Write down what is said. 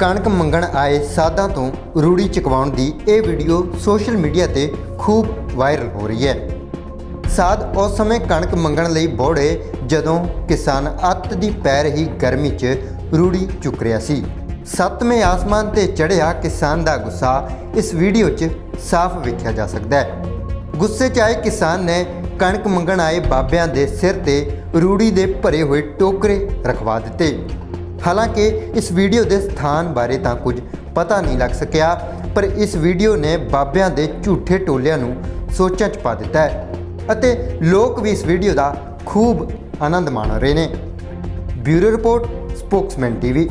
ਕਣਕ ਮੰਗਣ ਆਏ ਸਾਧਾਂ ਤੋਂ ਰੂੜੀ ਚਕਵਾਉਣ ਦੀ ਇਹ ਵੀਡੀਓ ਸੋਸ਼ਲ ਮੀਡੀਆ ਤੇ ਖੂਬ ਵਾਇਰਲ ਹੋ ਰਹੀ ਹੈ। ਸਾਧ ਉਸ ਸਮੇਂ ਕਣਕ ਮੰਗਣ ਲਈ ਬੋੜੇ ਜਦੋਂ ਕਿਸਾਨ ਅੱਤ ਦੀ ਪੈ ਰਹੀ ਗਰਮੀ 'ਚ ਰੂੜੀ ਚੁੱਕ ਰਿਹਾ ਸੀ। ਸੱਤਵੇਂ ਆਸਮਾਨ ਤੇ ਚੜ੍ਹਿਆ ਕਿਸਾਨ ਦਾ ਗੁੱਸਾ ਇਸ ਵੀਡੀਓ 'ਚ ਸਾਫ਼ ਵੇਖਿਆ ਜਾ ਸਕਦਾ ਹੈ। ਗੁੱਸੇ 'ਚ ਆਏ ਕਿਸਾਨ ਨੇ ਕਣਕ ਮੰਗਣ ਆਏ ਬਾਬਿਆਂ ਦੇ ਸਿਰ ਤੇ ਰੂੜੀ ਦੇ ਭਰੇ ਹੋਏ ਟੋਕਰੇ ਰਖਵਾ ਦਿੱਤੇ। ਹਾਲਾਂਕਿ ਇਸ ਵੀਡੀਓ ਦੇ ਸਥਾਨ ਬਾਰੇ ਤਾਂ ਕੁਝ ਪਤਾ ਨਹੀਂ ਲੱਗ ਸਕਿਆ, ਪਰ ਇਸ ਵੀਡੀਓ ਨੇ ਬਾਬਿਆਂ ਦੇ ਝੂਠੇ ਟੋਲਿਆਂ ਨੂੰ ਸੋਚਾਂ 'ਚ ਪਾ ਦਿੱਤਾ ਹੈ ਅਤੇ ਲੋਕ ਵੀ ਇਸ ਵੀਡੀਓ ਦਾ ਖੂਬ ਆਨੰਦ ਮਾਣ ਰਹੇ ਨੇ। Bureau report, Spokesman TV.